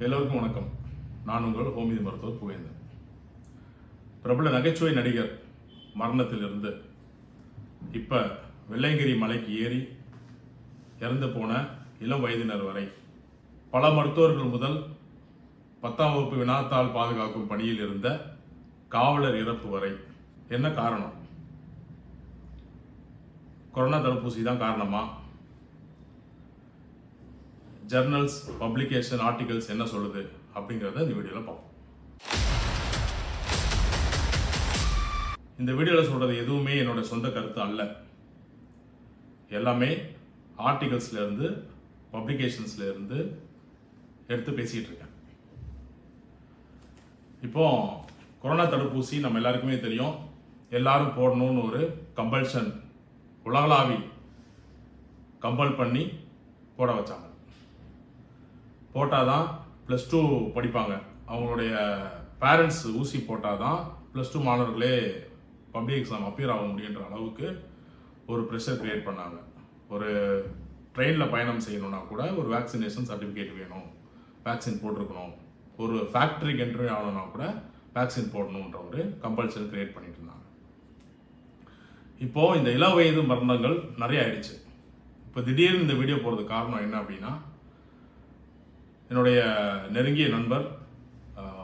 எல்லோருக்கும் வணக்கம். நான் உங்கள் ஹோமிதி மருத்துவர் புவேந்தன் பிரபல நகைச்சுவை நடிகர் மரணத்திலிருந்து இப்போ வெள்ளையங்கிரி மலைக்கு ஏறி இறந்து போன இளம் வயதினர் வரை பல மருத்துவர்கள் முதல் பத்தாம் வகுப்பு வினாத்தால் பாதுகாக்கும் பணியில் இருந்த காவலர் இறப்பு வரை என்ன காரணம்? கொரோனா தடுப்பூசி தான் காரணமா? ஜர்னல்ஸ் பப்ளிகேஷன் ஆர்டிகல்ஸ் என்ன சொல்லுது அப்படிங்கிறத இந்த வீடியோவில் பார்ப்போம். இந்த வீடியோவில் சொல்கிறது எதுவுமே என்னோட சொந்த கருத்து அல்ல. எல்லாமே ஆர்டிகல்ஸ்லேருந்து பப்ளிகேஷன்ஸ்லேருந்து எடுத்து பேசிகிட்டு இருக்கேன். இப்போ கொரோனா தடுப்பூசி நம்ம எல்லாருக்குமே தெரியும். எல்லாரும் போடணும்னு ஒரு கம்பல்ஷன் உலகளாவி கம்பல் பண்ணி போட வச்சாங்க. போட்டால் தான் ப்ளஸ் டூ படிப்பாங்க. அவங்களுடைய பேரண்ட்ஸ் ஊசி போட்டால் தான் ப்ளஸ் டூ மாணவர்களே பப்ளிக் எக்ஸாம் அப்பியர் ஆக முடியுன்ற அளவுக்கு ஒரு ப்ரெஷர் க்ரியேட் பண்ணாங்க. ஒரு ட்ரெயினில் பயணம் செய்யணும்னா கூட ஒரு வேக்சினேஷன் சர்டிஃபிகேட் வேணும். வேக்சின் போட்டிருக்கணும். ஒரு ஃபேக்ட்ரிக்கு என்ட்ரி ஆகணும்னா கூட வேக்சின் போடணுன்ற ஒரு கம்பல்சரி க்ரியேட் பண்ணிட்டு இருந்தாங்க. இப்போது இந்த இள வயது மரணங்கள் நிறைய ஆயிடுச்சு. இப்போ திடீர்னு இந்த வீடியோ போடுறதுக்கு காரணம் என்ன அப்படின்னா என்னுடைய நெருங்கிய நண்பர்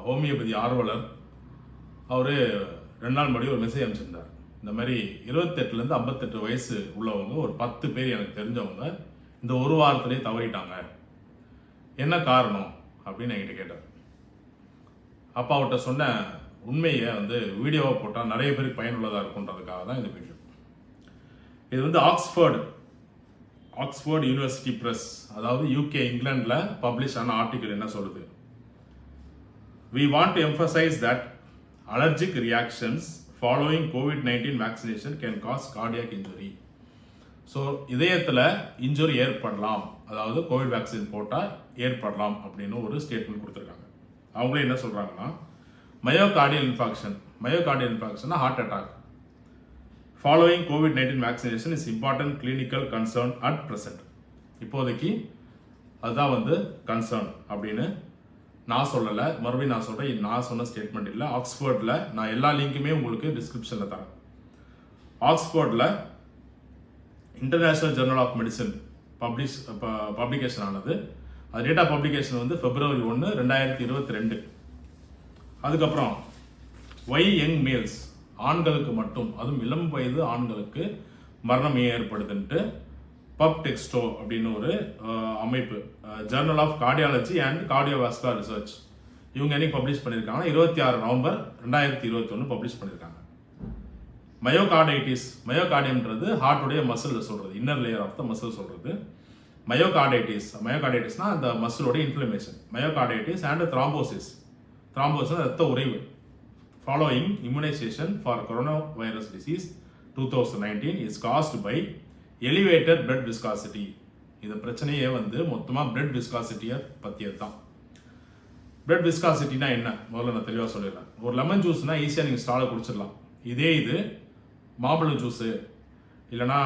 ஹோமியோபதி ஆர்வலர். அவர் ரெண்டு நாள் முன்னாடி ஒரு மெசேஜ் அனுப்பிச்சிருந்தார். இந்த மாதிரி இருபத்தெட்டுலேருந்து ஐம்பத்தெட்டு வயசு உள்ளவங்க ஒரு பத்து பேர் எனக்கு தெரிஞ்சவங்க இந்த ஒரு வாரத்திலே தவறிட்டாங்க. என்ன காரணம்? அப்படின்னு என்கிட்ட கேட்டார். அப்பா அவர்கிட்ட சொன்ன உண்மையை வந்து வீடியோவாக போட்டால் நிறைய பேருக்கு பயனுள்ளதாக இருக்குன்றதுக்காக தான் இந்த விஷயம் இது வந்து ஆக்ஸ்ஃபோர்டு ஆக்ஸ்ஃபோர்ட் யூனிவர்சிட்டி ப்ரெஸ் அதாவது யூகே இங்கிலாண்டில் பப்ளிஷ் ஆன ஆர்டிக்கல் என்ன சொல்லுது? We want to emphasize that allergic reactions following covid nineteen vaccination can cause cardiac injury so இதயத்தில் இன்ஜுரி ஏற்படலாம். அதாவது கோவிட் வேக்சின் போட்டால் ஏற்படலாம் அப்படின்னு ஒரு ஸ்டேட்மெண்ட் கொடுத்துருக்காங்க. அவங்களே என்ன சொல்கிறாங்கன்னா myocardial infarction myocardial இன்ஃபாக்ஷன்னா heart attack following covid nineteen vaccination is important clinical concern at present இப்போதைக்கு அதுதான் வந்து கன்சர்ன் அப்படின்னு நான் சொல்லலை. மறுபடியும் நான் சொல்கிறேன் இது நான் சொன்ன ஸ்டேட்மெண்ட் இல்லை. ஆக்ஸ்ஃபோர்டில் நான் எல்லா லிங்க்குமே உங்களுக்கு டிஸ்கிரிப்ஷனில் தரேன். ஆக்ஸ்ஃபோர்டில் international journal of medicine publish publication ஆனது. அது டேட்டா பப்ளிகேஷன் வந்து பிப்ரவரி ஒன்று ரெண்டாயிரத்தி இருபத்தி ரெண்டு. அதுக்கப்புறம் ஒய் யங் மேல்ஸ் ஆண்களுக்கு மட்டும் அதுவும் இளம் வயது ஆண்களுக்கு மரணம் ஏற்படுதுன்ட்டு பப் டெக்ஸ்டோ அப்படின்னு ஒரு அமைப்பு journal of cardiology and cardiovascular research இவங்க என்னைக்கு பப்ளிஷ் பண்ணியிருக்காங்கன்னா இருபத்தி ஆறு நவம்பர் ரெண்டாயிரத்தி இருபத்தி ஒன்று பப்ளிஷ் பண்ணியிருக்காங்க மயோகார்டைட்டிஸ் மயோகார்டியம்ன்றது ஹார்ட்டுடைய மசில் சொல்கிறது inner layer of the muscle சொல்கிறது மயோகார்டைட்டிஸ் மயோகார்டைட்டிஸ்னால் அந்த மசிலோட inflammation myocarditis and thrombosis thrombosis ரத்த உறைவு. Following immunization for corona virus disease two thousand nineteen is caused by elevated blood viscosity இந்த பிரச்சனையே வந்து மொத்தமாக பிளட் விஸ்காசிட்டியை பற்றியது தான் பிளட் விஸ்காசிட்டினா என்ன? முதல்ல நான் தெளிவாக சொல்லிடுறேன். ஒரு லெமன் ஜூஸ்னால் ஈஸியாக நீங்கள் ஸ்டாலை குடிச்சிடலாம். இதே இது மாம்பழம் ஜூஸு இல்லைன்னா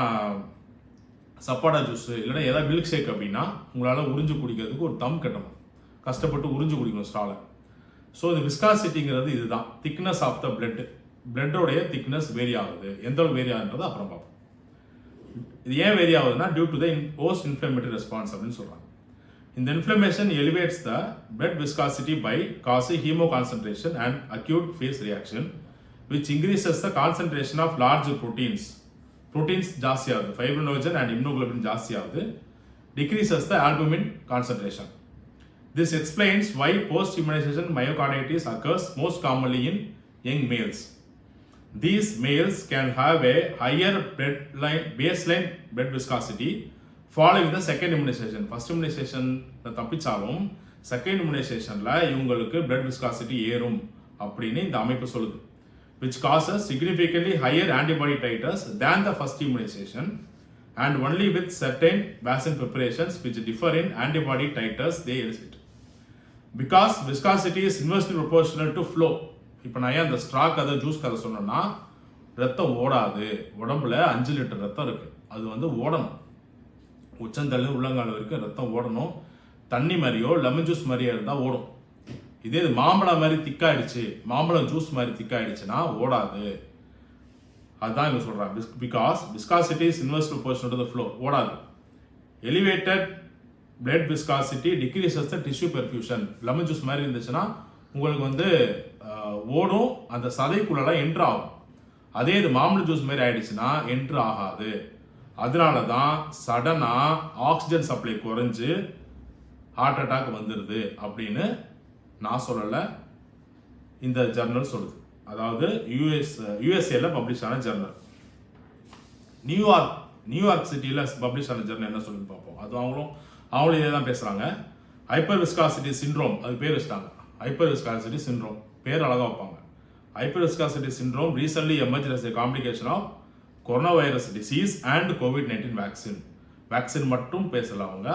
சப்பாடா ஜூஸு இல்லைன்னா ஏதாவது மில்க் ஷேக் அப்படின்னா உங்களால் உறிஞ்சு குடிக்கிறதுக்கு ஒரு தம் கட்டணும். கஷ்டப்பட்டு உறிஞ்சு குடிக்கணும் ஸ்டாலை ஸோ இந்த விஸ்காசிட்டிங்கிறது இதுதான். திக்னஸ் ஆஃப் த பிளட் பிளட்டோடைய திக்னஸ் வேரி ஆகுது எந்த அளவு வேரி ஆகுன்றது அப்புறம் பார்ப்போம். இது ஏன் வேரி ஆகுதுன்னா due to the post inflammatory response அப்படின்னு சொல்கிறாங்க இந்த inflammation elevates the blood viscosity by by hemo hemoconcentration and acute phase reaction which increases the concentration of large proteins. Proteins ஜாஸ்தி ஆகுது ஃபைப்ரினோஜன் அண்ட் இம்னோகுளோபின் ஜாஸ்தி ஆகுது decreases the albumin concentration this explains why post immunization myocarditis occurs most commonly in young males these males can have a higher bloodline baseline blood viscosity following the second immunization. First immunization தப்பிச்சாலும் second இம்யூனைசேஷனில் இவங்களுக்கு blood viscosity ஏறும் அப்படின்னு இந்த அமைப்பு சொல்லுது which causes significantly higher antibody titers than the first immunization and only with certain vaccine preparations which differ in antibody titers they elicit. Because viscosity is inversely proportional to flow இப்போ நான் ஏன் அந்த straw கதை juice கதை சொன்னேன்னா ரத்தம் ஓடாது. உடம்புல அஞ்சு லிட்டர் ரத்தம் இருக்குது அது வந்து ஓடணும். உச்சந்தள்ளு உள்ளங்கால் வரைக்கும் ரத்தம் ஓடணும். தண்ணி மாதிரியோ லெமன் ஜூஸ் மாதிரியோ இருந்தால் ஓடும். இதே இது மாம்பழம் மாதிரி திக்காயிடுச்சு. மாம்பழம் ஜூஸ் மாதிரி திக்காயிடுச்சுன்னா ஓடாது. அதுதான் இவங்க சொல்கிறாங்க because viscosity is inverse proportional to the flow ஓடாது. Elevated blood viscosity decreases the tissue perfusion lemon juice மாதிரி இருந்துச்சுன்னா உங்களுக்கு வந்து ஓடும் அந்த சதைக்குள்ளெல்லாம் என்ட்ரு ஆகும். அதே இது மாம்பழ ஜூஸ் மாதிரி ஆயிடுச்சுன்னா என்ட்ரு ஆகாது. அதனால தான் சடனாக ஆக்சிஜன் சப்ளை குறைஞ்சு ஹார்ட் அட்டாக் வந்துடுது அப்படின்னு நான் சொல்லலை. இந்த ஜர்னல் சொல்லுது. அதாவது யூஎஸ் யூஎஸ்ஏல பப்ளிஷ் ஆன journal New York New York சிட்டியில் பப்ளிஷ் ஆன ஜர்னல் என்ன சொல்லுன்னு பார்ப்போம். அது அவங்களும் அவங்களும் இதே தான் பேசுகிறாங்க ஹைப்பர் விஸ்காசிட்டி சிண்ட்ரோம் அது பேர் வச்சிட்டாங்க. ஹைப்பர் விஸ்காசிட்டி சிண்ட்ரோம் பேர் அழகாக வைப்பாங்க. Hyper viscosity syndrome recently emergency complication of corona virus disease and covid nineteen vaccine vaccine மட்டும் பேசல அவங்க.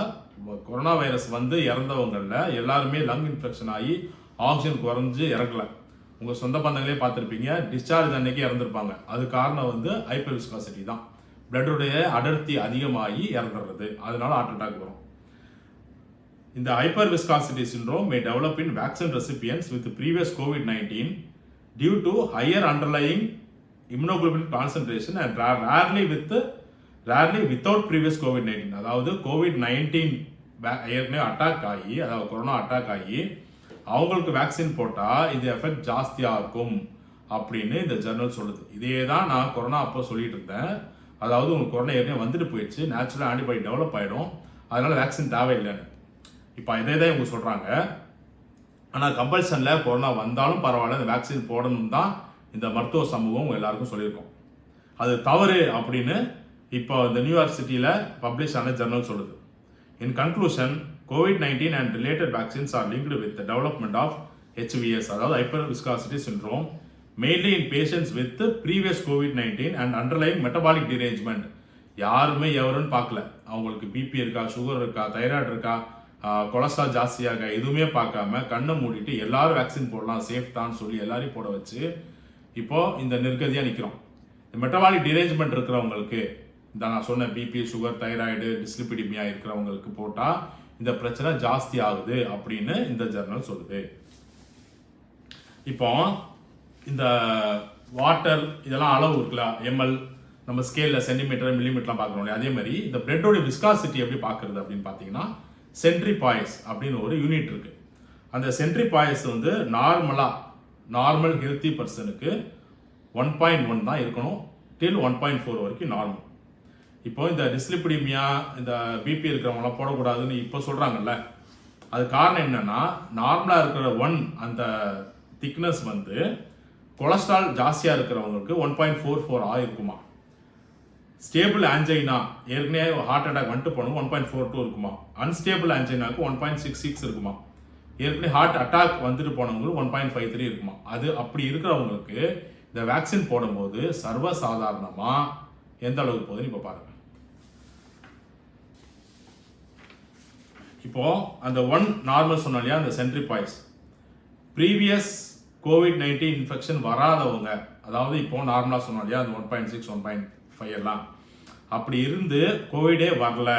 கொரோனா வைரஸ் வந்து இறந்தவங்களில் எல்லாருமே லங் இன்ஃபெக்ஷன் ஆகி ஆக்சிஜன் குறைஞ்சு இறக்கல உங்கள் சொந்த பந்தங்களே பார்த்துருப்பீங்க டிஸ்சார்ஜ் அன்னைக்கு இறந்துருப்பாங்க. அது காரணம் வந்து ஹைப்பர் விஸ்காசிட்டி தான் பிளட்டுடைய அடர்த்தி அதிகமாகி இறந்துடுறது. அதனால ஹார்ட் அட்டாக் வரும். இந்த hyper viscosity syndrome may develop in vaccine recipients with previous COVID-19 due to higher underlying immunoglobulin concentration and ra- rarely with rarely without previous COVID-19 அதாவது COVID-19 va- ஏற்கனவே attack ஆகி அதாவது கொரோனா அட்டாக் ஆகி அவங்களுக்கு vaccine போட்டால் இது effect ஜாஸ்தியாக இருக்கும் அப்படின்னு இந்த ஜர்னல் சொல்லுது. இதே தான் நான் கொரோனா அப்போ சொல்லிட்டு இருந்தேன். அதாவது உங்களுக்கு கொரோனா ஏற்கனவே வந்துட்டு போயிடுச்சு. நேச்சுரல் ஆன்டிபாடி டெவலப் ஆகிடும் அதனால வேக்சின் தேவையில்லைன்னு. இப்போ இதே தான் இவங்க சொல்கிறாங்க ஆனால் கம்பல்சனில் கொரோனா வந்தாலும் பரவாயில்ல இந்த வேக்சின் போடணும் தான் இந்த மருத்துவ சமூகம் எல்லாருக்கும் சொல்லியிருக்கோம். அது தவறு அப்படின்னு இப்போ இந்த நியூயார்க் சிட்டியில் பப்ளிஷ் ஆன ஜர்னல் சொல்லுது. In conclusion covid nineteen and related vaccines are linked with development of HVS அதாவது hyper viscosity syndrome mainly in patients with previous covid nineteen and underline metabolic derangement யாருமே எவருன்னு பார்க்கல. அவங்களுக்கு பிபி இருக்கா sugar இருக்கா thyroid இருக்கா cholesterol ஜாஸ்தியாக எதுவுமே பார்க்காம கண்ணை மூடிட்டு எல்லாரும் வேக்சின் போடலாம் சேஃப் தான் சொல்லி எல்லாரையும் போட வச்சு இப்போ இந்த நிர்கதியாக நிற்கிறோம் இந்த மெட்டபாலிக் டிரேஞ்ச்மெண்ட் இருக்கிறவங்களுக்கு இந்த நான் சொன்ன பிபி சுகர் தைராய்டு டிஸ்லிபிடிமியா இருக்கிறவங்களுக்கு போட்டால் இந்த பிரச்சனை ஜாஸ்தி ஆகுது அப்படின்னு இந்த ஜர்னல் சொல்லுது. இப்போ இந்த வாட்டர் இதெல்லாம் அளவு இருக்குல்ல எம்எல் நம்ம ஸ்கேலில் சென்டிமீட்டர் மில்லிமீட்டர்லாம் பார்க்குறோம் அதே மாதிரி இந்த பிரெட்டோட விஸ்காசிட்டி எப்படி பார்க்குறது அப்படின்னு பார்த்தீங்கன்னா சென்ட்ரி பாய்ஸ் அப்படின்னு ஒரு யூனிட் இருக்குது அந்த சென்ட்ரி பாய்ஸ் வந்து நார்மலாக நார்மல் ஹெல்த்தி பர்சனுக்கு ஒன் பாயிண்ட் ஒன் தான் இருக்கணும். டில் ஒன் பாயிண்ட் ஃபோர் வரைக்கும் நார்மல் இப்போ இந்த டிஸ்லிபிடிமியா இந்த பிபி இருக்கிறவங்களாம் போடக்கூடாதுன்னு இப்போ சொல்கிறாங்கல்ல அது காரணம் என்னென்னா நார்மலாக இருக்கிற ஒன் அந்த திக்னஸ் வந்து கொலஸ்ட்ரால் ஜாஸ்தியாக இருக்கிறவங்களுக்கு ஒன் பாயிண்ட் ஃபோர் ஃபோர் ஆயிருக்குமா? ஸ்டேபிள் ஆஞ்சைனா ஏற்கனவே ஹார்ட் அட்டாக் வந்துட்டு போனோம் ஒன் பாயிண்ட் ஃபோர் டூ இருக்குமா? அன்ஸ்டேபிள் ஆஞ்சைனாக்கு ஒன் பாயிண்ட் சிக்ஸ் சிக்ஸ் இருக்குமா? ஏற்கனவே ஹார்ட் அட்டாக் வந்துட்டு போனவங்களுக்கு ஒன் பாயிண்ட் ஃபைவ் த்ரீ இருக்குமா? அது அப்படி இருக்கிறவங்களுக்கு இந்த வேக்சின் போடும்போது சர்வசாதாரணமாக எந்த அளவுக்கு போகுதுன்னு இப்போ பாருங்கள் இப்போ அந்த ஒன் நார்மல் சொன்னோம் இல்லையா அந்த centipoise previous covid nineteen infection வராதவங்க அதாவது இப்போ நார்மலாக சொன்னோம் இல்லையா அந்த one point six one point five எல்லாம் அப்படி இருந்து கோவிடே வரல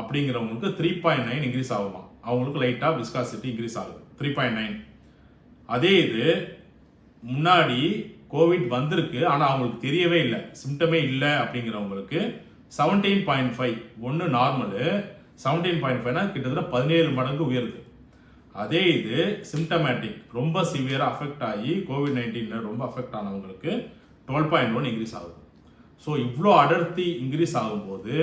அப்படிங்கிறவங்களுக்கு த்ரீ பாயிண்ட் நைன் இன்க்ரீஸ் ஆகுமா? அவங்களுக்கு லைட்டாக விஸ்காசிட்டி இன்க்ரீஸ் ஆகுது. த்ரீ பாயிண்ட் நைன் அதே இது முன்னாடி கோவிட் வந்திருக்கு ஆனால் அவங்களுக்கு தெரியவே இல்லை. சிம்டமே இல்லை அப்படிங்கிறவங்களுக்கு செவன்டீன் பாயிண்ட் ஃபைவ் ஒன்று நார்மலு செவன்டீன் பாயிண்ட் ஃபைவ்னா கிட்டத்தட்ட பதினேழு மடங்கு உயருது. அதே இது சிம்டமேட்டிக் ரொம்ப சிவியராக அஃபெக்ட் ஆகி கோவிட் நைன்டீனில் ரொம்ப அஃபெக்ட் ஆனவங்களுக்கு டுவெல் பாயிண்ட் ஒன் இன்க்ரீஸ் ஆகுது. ஸோ இவ்வளோ அடர்த்தி இன்க்ரீஸ் ஆகும்போது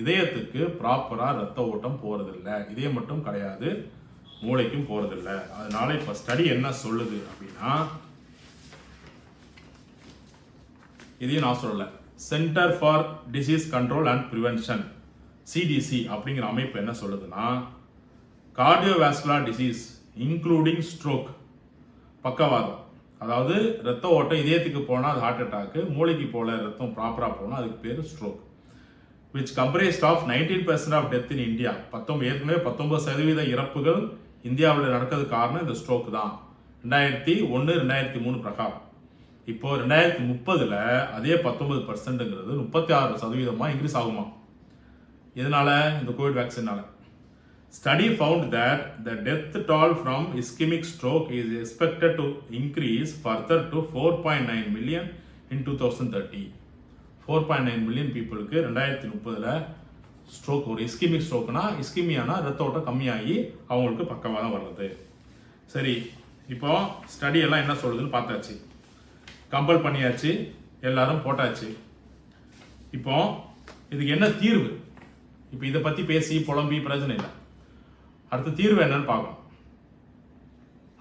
இதயத்துக்கு ப்ராப்பராக ரத்த ஓட்டம் போகிறதில்ல இதயம் மட்டும் கிடையாது மூளைக்கும் போகிறதில்ல அதனால இப்போ ஸ்டடி என்ன சொல்லுது அப்படின்னா இதையும் நான் சொல்லலை. Centre for disease control and prevention CDC அப்படிங்கிற அமைப்பு என்ன சொல்லுதுன்னா கார்டியோவேஸ்குலர் டிசீஸ் இன்க்ளூடிங் ஸ்ட்ரோக் பக்கவாதம். அதாவது ரத்த ஓட்டம் இதயத்துக்கு போனால் அது ஹார்ட் அட்டாக்கு மூளைக்கு போல ரத்தம் ப்ராப்பராக போனால் அதுக்கு பேர் stroke which comprised of nineteen percent of death in India பத்தொம்பது ஏற்கனவே பத்தொன்பது சதவீத இறப்புகள் இந்தியாவில் நடக்கிறது காரணம் இந்த ஸ்ட்ரோக் தான். ரெண்டாயிரத்தி ஒன்று ரெண்டாயிரத்தி மூணு பிரகாரம். இப்போ ரெண்டாயிரத்தி முப்பதில் அதே பத்தொன்பது பர்சன்ட்டுங்கிறது முப்பத்தி ஆறு சதவீதமாக இன்க்ரீஸ் ஆகுமா இதனால் இந்த கோவிட் வேக்சினால் Study found that the death toll from ischemic stroke is expected to increase further to 4.9 million in 2030. 4.9 million பீப்புளுக்கு ரெண்டாயிரத்தி முப்பதில் ஸ்ட்ரோக் ஒரு இஸ்கிமிக் ஸ்ட்ரோக்னா இஸ்கிமியானா ரத்த ஓட்டம் கம்மியாகி அவங்களுக்கு பக்கவாதம் வர்றது. சரி இப்போ ஸ்டடி எல்லாம் என்ன சொல்லுதுன்னு பார்த்தாச்சு. கம்பல் பண்ணியாச்சு எல்லாரும் போட்டாச்சு. இப்போ இதுக்கு என்ன தீர்வு? இப்போ இதை பற்றி பேசி புலம்பி பிரச்சனை இல்லை. அடுத்த தீர்வு என்னன்னு பார்க்கணும்.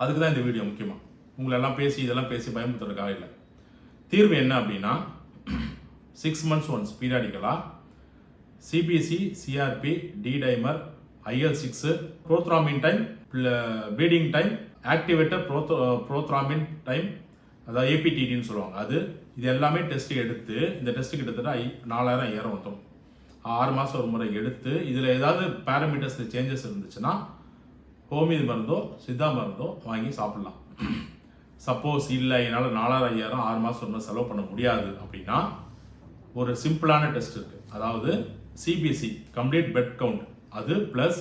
அதுக்கு தான் இந்த வீடியோ முக்கியமாக உங்களெல்லாம் பேசி இதெல்லாம் பேசி பயமுறுத்துறதுக்காக இல்லை. தீர்வு என்ன அப்படின்னா six months once பீரியாடிக்கலாக CBC CRP D dimer IL six prothrombin time bleeding time activator prothrombin prothrombin time அதாவது ஏபிடிடின்னு சொல்லுவாங்க. அது இது எல்லாமே டெஸ்ட் எடுத்து இந்த டெஸ்ட் கிட்டத்தட்ட ஐ நாலாயிரம் ஐயாயிரம் வந்துடும் ஆறு மாதம் ஒரு முறை எடுத்து இதில் ஏதாவது பேராமீட்டர்ஸில் சேஞ்சஸ் இருந்துச்சுன்னா ஹோமியோ மருந்தோ சித்தா மருந்தோ வாங்கி சாப்பிட்லாம். சப்போஸ் இல்லை என்னால் நாலாயிரம் ஐயாயிரம் ஆறு மாதம் ஒரு முறை செலவு பண்ண முடியாது அப்படின்னா ஒரு சிம்பிளான டெஸ்ட் இருக்குது அதாவது சிபிஎஸ்சி கம்ப்ளீட் பெட் கவுண்ட் அது plus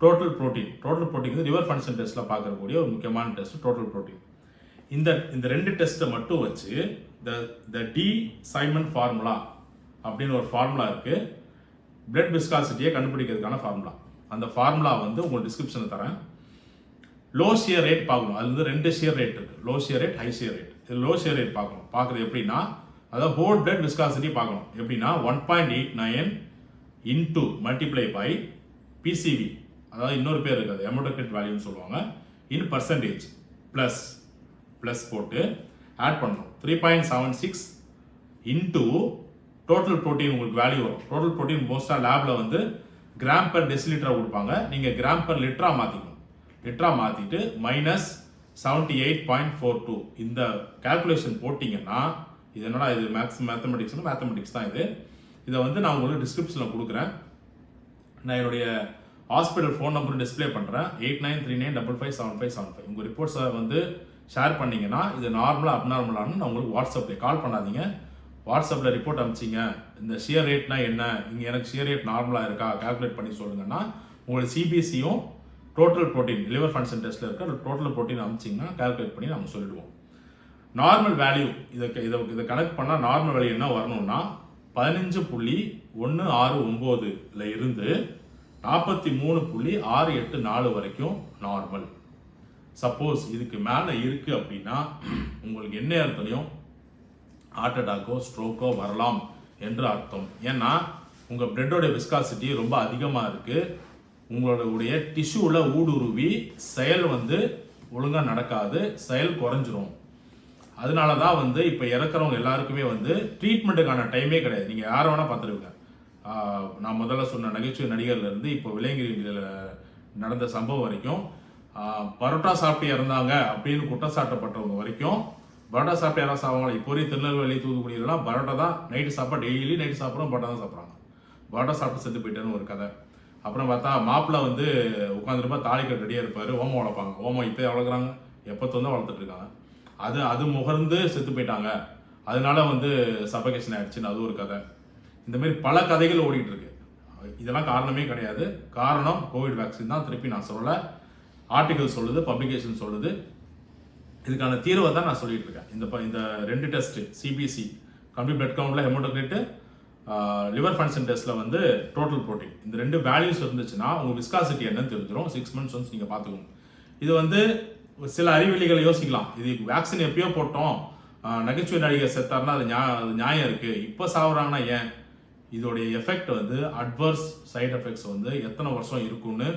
total protein total protein வந்து ரிவர் ஃபங்க்ஷன் டெஸ்ட்டில் பார்க்கக்கூடிய ஒரு முக்கியமான டெஸ்ட் டோட்டல் ப்ரோட்டீன் இந்த இந்த ரெண்டு டெஸ்ட்டை மட்டும் வச்சு the the de Simone formula அப்படின்னு ஒரு ஃபார்முலா இருக்குது பிளட் விஸ்காசிட்டியை கண்டுபிடிக்கிறதுக்கான ஃபார்முலா அந்த ஃபார்முலா வந்து உங்களுக்கு டிஸ்கிரிப்ஷனில் தரேன். லோ ஷியர் ரேட் பார்க்கணும். அது வந்து ரெண்டு ஷியர் ரேட் இருக்குது low shear rate high shear rate இது லோ ஷியர் ரேட் பார்க்கணும். பார்க்குறது எப்படின்னா அதாவது ஹோல் பிளட் விஸ்காசிட்டி பார்க்கணும். எப்படின்னா one point eight nine into multiply by PCV அதாவது இன்னொரு பேர் இருக்காது எமோடோக்ரிட் வேல்யூன்னு சொல்லுவாங்க. இன் பர்சன்டேஜ் ப்ளஸ் ப்ளஸ் போட்டு ஆட் பண்ணணும். Three point seven six into total protein உங்களுக்கு வேல்யூ வரும். டோட்டல் ப்ரோட்டீன் மோஸ்ட்டாக லேபில் வந்து கிராம் பர் டெசிலிட்டராக கொடுப்பாங்க. நீங்கள் கிராம் பர் லிட்டராக மாற்றிக்கணும் லிட்டராக மாற்றிட்டு minus seventy eight point four two இந்த கால்குலேஷன் போட்டிங்கன்னா இது என்னடா இது மேக்ஸ் மேத்தமெட்டிக்ஸ்னு மேத்தமெட்டிக்ஸ் தான் இது. இதை வந்து நான் உங்களுக்கு டிஸ்கிரிப்ஷனில் கொடுக்குறேன். நான் என்னுடைய ஹாஸ்பிட்டல் ஃபோன் நம்பர் டிஸ்ப்ளே பண்ணுறேன் eight nine three nine double five seven five seven five உங்கள் ரிப்போர்ட்ஸை வந்து ஷேர் பண்ணீங்கன்னா இது நார்மலாக அப்நார்மலானு நான் உங்களுக்கு வாட்ஸ்அப்பில் கால் பண்ணாதீங்க. வாட்ஸ்அப்பில் ரிப்போர்ட் அனுப்பிச்சிங்க இந்த ஷியர் ரேட்னா என்ன? இங்கே எனக்கு ஷியர் ரேட் நார்மலாக இருக்கா? கால்குலேட் பண்ணி சொல்லுங்கன்னா உங்களுக்கு சிபிஎஸ்சியும் டோட்டல் ப்ரோட்டீன் லிவர் ஃபங்க்ஷன் டெஸ்ட்டில் இருக்க டோட்டல் ப்ரோட்டீன் அனுப்பிச்சிங்கன்னா கால்குலேட் பண்ணி நம்ம சொல்லிடுவோம். நார்மல் வேல்யூ இதை இதை இதை கனெக்ட் பண்ணால் நார்மல் வேல்யூ என்ன வரணும்னா பதினஞ்சு புள்ளி ஒன்று ஆறு ஒம்போதுல இருந்து நாற்பத்தி மூணு புள்ளி ஆறு எட்டு நாலு வரைக்கும் நார்மல் சப்போஸ் இதுக்கு மேலே இருக்குது அப்படின்னா உங்களுக்கு என்ன அர்த்தம் ஹார்ட் அட்டாக்கோ ஸ்ட்ரோக்கோ வரலாம் என்று அர்த்தம். ஏன்னா உங்கள் பிளட்டோட விஸ்காசிட்டி ரொம்ப அதிகமாக இருக்குது உங்களுடைய டிஷ்யூவில் ஊடுருவி செயல் வந்து ஒழுங்காக நடக்காது செயல் குறைஞ்சிரும். அதனால தான் வந்து இப்போ இறக்குறவங்க எல்லாருக்குமே வந்து ட்ரீட்மெண்ட்டுக்கான டைமே கிடையாது. நீங்கள் யாரை வேணால் பார்த்துருங்க நான் முதல்ல சொன்ன நகைச்சுவை நடிகர்லேருந்து இப்போ விலைங்கிரியில் நடந்த சம்பவம் வரைக்கும் பரோட்டா சாப்பிட்டு இறந்தாங்க அப்படின்னு குற்றம் சாட்டப்பட்டவங்க வரைக்கும் பரோட்டா சாப்பிட்டு யாராவது சாவாங்களா? இப்போ வரையும் திருநெல்வேலி தூத்துக்குடியிலலாம் பரோட்டா தான் நைட்டு சாப்பாடு டெய்லி நைட்டு சாப்பிட்றோம் பரோட்டா தான் சாப்பிட்றாங்க. பரோட்டா சாப்பிட்டு செத்து போயிட்டேன்னு ஒரு கதை. அப்புறம் பார்த்தா மாப்பிள்ளை வந்து உட்காந்துருப்பா தாலிக்கட்டு ரெடியாக இருப்பார் ஓமம் வளர்ப்பாங்க. ஓமம் இப்போ வளர்க்குறாங்க. எப்போ தான் வளர்த்துட்டு இருக்காங்க. அது அது முகர்ந்து செத்து போயிட்டாங்க. அதனால வந்து சபகேஷன் ஆயிடுச்சுன்னு அது ஒரு கதை. இந்த மாதிரி பல கதைகள் ஓடிட்டு இருக்கு. இதெல்லாம் காரணமே கிடையாது. காரணம் கோவிட் வேக்சின் தான். திருப்பி நான் சொல்லலை. ஆர்டிகல் சொல்லுது பப்ளிகேஷன் சொல்லுது. இதுக்கான தீர்வை தான் நான் சொல்லிட்டு இருக்கேன் இந்த இந்த ரெண்டு டெஸ்ட் சிபிசி கம்ப்ளீட் பிளட் கவுண்டில் ஹெமோட்டோக்ரிட்டு லிவர் ஃபங்க்ஷன் டெஸ்ட்டில் வந்து டோட்டல் ப்ரோட்டீன் இந்த ரெண்டு வேல்யூஸ் இருந்துச்சுன்னா உங்கள் விஸ்காசிட்டி என்னன்னு தெரிஞ்சிடும் சிக்ஸ் மந்த்ஸ் வந்து நீங்கள் பார்த்துக்கணும். இது வந்து சில அறிவிலிகளை யோசிக்கலாம். இது வேக்சின் எப்பயோ போட்டோம். நகைச்சுவை நடிகர் செத்தார்னா அது அது நியாயம் இருக்குது இப்போ சாகுறாங்கன்னா ஏன்? இதோடைய எஃபெக்ட் வந்து அட்வர்ஸ் சைட் எஃபெக்ட்ஸ் வந்து எத்தனை வருஷம் இருக்குன்னு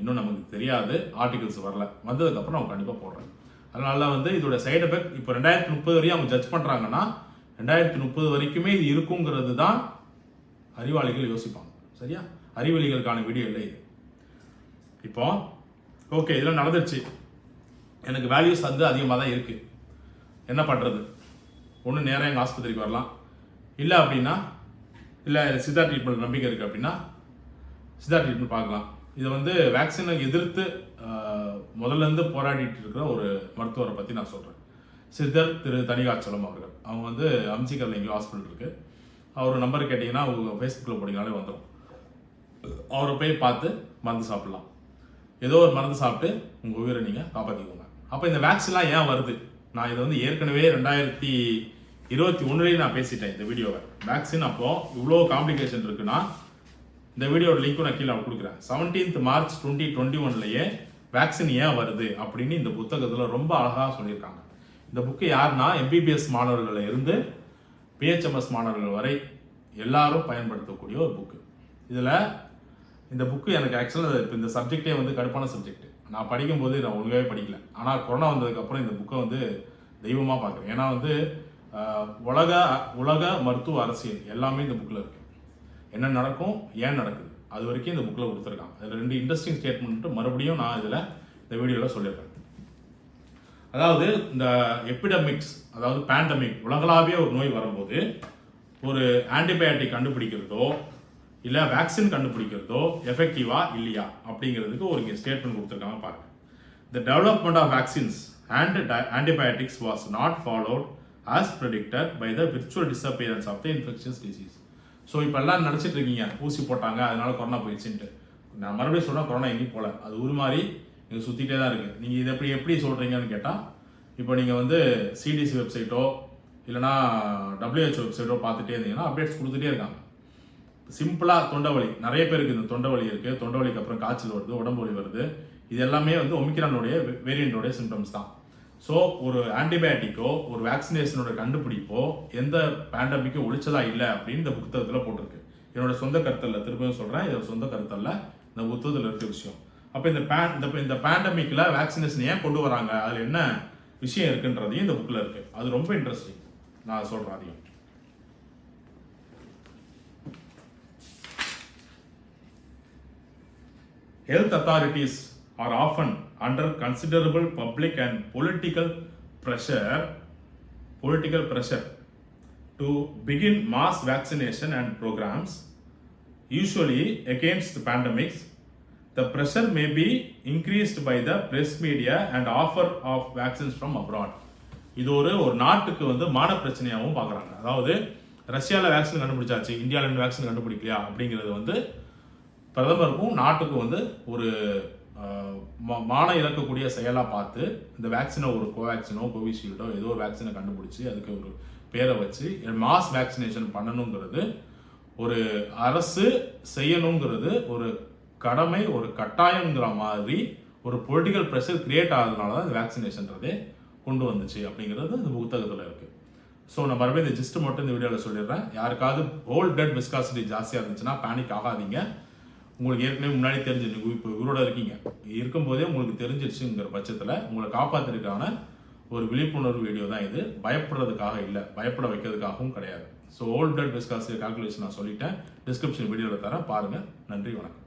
இன்னும் நமக்கு தெரியாது. ஆர்டிகல்ஸ் வரல. வந்ததுக்கப்புறம் நான் கண்டிப்பாக போடுறேன். அதனால வந்து இதோட சைடு எஃபெக்ட் இப்போ ரெண்டாயிரத்தி முப்பது வரையும் அவங்க ஜட்ஜ் பண்ணுறாங்கன்னா ரெண்டாயிரத்தி முப்பது வரைக்குமே இது இருக்குங்கிறது தான் அறிவாளிகள் யோசிப்பாங்க. சரியா? அறிவாளிகளுக்கான வீடியோ இல்லை இது. இப்போ ஓகே இதெல்லாம் நடந்துருச்சு. எனக்கு வேல்யூஸ் வந்து அதிகமாக தான் இருக்குது என்ன பண்ணுறது ஒன்று நேராக எங்கள் ஆஸ்பத்திரிக்கு வரலாம். இல்லை அப்படின்னா இல்லை சித்தா ட்ரீட்மெண்ட் நம்பிக்கை இருக்குது அப்படின்னா சித்தா ட்ரீட்மெண்ட் பார்க்கலாம். இதை வந்து வேக்சினை எதிர்த்து முதல்லேருந்து முதல்ல இருந்து போராடிட்டு இருக்கிற ஒரு மருத்துவரை பற்றி நான் சொல்கிறேன் சித்தர் திரு தனிகாச்சலம் அவர்கள். அவங்க வந்து அம்சிக்கரில் எங்கேயோ ஹாஸ்பிட்டல் இருக்குது அவர் நம்பர் கேட்டிங்கன்னா அவங்க ஃபேஸ்புக்கில் போடினாலே வந்துடும் அவரை போய் பார்த்து மருந்து சாப்பிட்லாம். ஏதோ ஒரு மருந்து சாப்பிட்டு உங்கள் உயிரை நீங்கள் காப்பாற்றிக்கோங்க அப்போ இந்த வேக்சின்லாம் ஏன் வருது? நான் இதை வந்து ஏற்கனவே ரெண்டாயிரத்தி இருபத்தி ஒன்றுலேயே நான் பேசிட்டேன் இந்த வீடியோவை. வேக்சின் அப்போது இவ்வளோ காம்ப்ளிகேஷன் இருக்குன்னா இந்த வீடியோட லிங்க்கும் நான் கீழே கொடுக்குறேன். செவன்டீன்த் மார்ச் டுவெண்ட்டி டுவெண்ட்டி ஒன்லேயே வேக்சின் ஏன் வருது அப்படின்னு இந்த புத்தகத்தில் ரொம்ப அழகாக சொல்லியிருக்காங்க. இந்த புக்கு யாருன்னா எம்பிபிஎஸ் மாணவர்களில் இருந்து பிஹெச்எம்எஸ் மாணவர்கள் வரை எல்லாரும் பயன்படுத்தக்கூடிய ஒரு புக்கு இதில் இந்த புக்கு எனக்கு ஆக்சுவலாக இப்போ இந்த சப்ஜெக்டே வந்து கடுப்பான சப்ஜெக்ட் நான் படிக்கும்போது நான் ஒழுங்காகவே படிக்கல. ஆனால் கொரோனா வந்ததுக்கப்புறம் இந்த புக்கை வந்து தெய்வமாக பார்க்குறேன். ஏன்னா வந்து உலக உலக மருத்துவ அரசியல் எல்லாமே இந்த புக்கில் இருக்குது என்ன நடக்கும் ஏன் நடக்குது? அது வரைக்கும் இந்த புக்கில் கொடுத்துருக்காங்க. அதில் ரெண்டு இன்ட்ரெஸ்டிங் ஸ்டேட்மெண்ட் மறுபடியும் நான் இதில் இந்த வீடியோவில் சொல்லியிருக்கேன் அதாவது இந்த எபிடமிக்ஸ் அதாவது பேண்டமிக் உலகளாவிய ஒரு நோய் வரும்போது ஒரு ஆன்டிபயோட்டிக் கண்டுபிடிக்கிறதோ இல்லை வேக்சின் கண்டுபிடிக்கிறதோ எஃபெக்டிவா இல்லையா அப்படிங்கிறதுக்கு ஒரு இங்கே ஸ்டேட்மெண்ட் கொடுத்துருக்காங்க பாருங்க. The development of vaccines and antibiotics was not followed as predicted by the virtual disappearance of the infections disease so இப்போ எல்லாம் நினச்சிட்டு இருக்கீங்க. ஊசி போட்டாங்க அதனால கொரோனா போயிடுச்சுன்ட்டு. நான் மறுபடியும் சொன்னால் கொரோனா எங்கேயும் போகல அது ஒரு மாதிரி நீங்கள் சுற்றிட்டே தான் இருக்குது நீங்கள் இதை எப்படி எப்படி சொல்கிறீங்கன்னு கேட்டால் இப்போ நீங்கள் வந்து சிடிசி வெப்சைட்டோ இல்லைனா டபிள்யூஹெச் வெப்சைட்டோ பார்த்துட்டே இருந்தீங்கன்னா அப்டேட்ஸ் கொடுத்துட்டே இருக்காங்க. சிம்பிளாக தொண்டை நிறைய பேருக்கு இந்த தொண்டை வலி இருக்குது தொண்டை வலிக்கு அப்புறம் காய்ச்சல் வருது உடம்பு வலி வருது. இது எல்லாமே வந்து ஒமிக்ரானுடைய வேரியண்டோடைய சிம்டம்ஸ் தான். ஸோ ஒரு ஆன்டிபயோட்டிக்கோ ஒரு வேக்சினேஷனோட கண்டுபிடிப்போ எந்த பேண்டமிக்கும் ஒழிச்சதா இல்லை அப்படின்னு இந்த புத்தகத்தில் போட்டிருக்கு. என்னோட சொந்த கருத்தல்ல திரும்பவும் சொல்கிறேன் இதோட சொந்த கருத்தல்ல இந்த புத்தகத்தில் இருக்க விஷயம். அப்போ இந்த பேன் இந்த இந்த பேண்டமிக்கில் வேக்சினேஷன் ஏன் கொண்டு வராங்க? அதில் என்ன விஷயம் இருக்குன்றதையும் இந்த புக்கில் இருக்குது அது ரொம்ப இன்ட்ரெஸ்டிங் நான் சொல்கிறேன் அதையும். Health authorities are often under considerable public and political pressure political pressure to begin mass vaccination and programs usually against the pandemics the pressure may be increased by the press media and offer of vaccines from abroad இது ஒரு ஒரு நாட்டுக்கு வந்து மான பிரச்சனையாகவும் பார்க்குறாங்க அதாவது ரஷ்யாவில் vaccine கண்டுபிடிச்சாச்சு இந்தியாவில் இருந்து வேக்சின் கண்டுபிடிக்கலையா அப்படிங்கிறது வந்து பிரதமருக்கும் நாட்டுக்கும் வந்து ஒரு மானம் மா- இழக்கக்கூடிய செயலாக பார்த்து இந்த வேக்சினை ஒரு கோவேக்சினோ கோவிஷீல்டோ ஏதோ ஒரு வேக்சினை கண்டுபிடிச்சி அதுக்கு ஒரு பேரை வச்சு மாஸ் வேக்சினேஷன் பண்ணணுங்கிறது ஒரு அரசு செய்யணுங்கிறது ஒரு கடமை ஒரு கட்டாயங்கிற மாதிரி ஒரு பொலிட்டிக்கல் ப்ரெஷர் கிரியேட் ஆகிறதுனால தான் இந்த வேக்சினேஷன்றதே கொண்டு வந்துச்சு அப்படிங்கிறது இந்த புத்தகத்தில் இருக்குது ஸோ நான் மறுபடியும் இந்த ஜிஸ்ட் மட்டும் இந்த வீடியோவில் சொல்லிடுறேன். யாருக்காவது ஹோல் பிளட் விஸ்காசிட்டி ஜாஸ்தியாக இருந்துச்சுன்னா பேனிக் ஆகாதீங்க. உங்களுக்கு ஏற்கனவே முன்னாடி தெரிஞ்சு நீங்கள் இப்போ உயிரோட இருக்கீங்க. இருக்கும்போதே உங்களுக்கு தெரிஞ்சிருச்சுங்கிற பட்சத்தில் உங்களை காப்பாற்றுறதுக்கான ஒரு விழிப்புணர்வு வீடியோ தான் இது. பயப்படுறதுக்காக இல்லை. பயப்பட வைக்கிறதுக்காகவும் கிடையாது. So whole blood viscosity calculation நான் சொல்லிட்டேன். டிஸ்கிரிப்ஷன் வீடியோவில் தரேன். பாருங்கள் நன்றி வணக்கம்.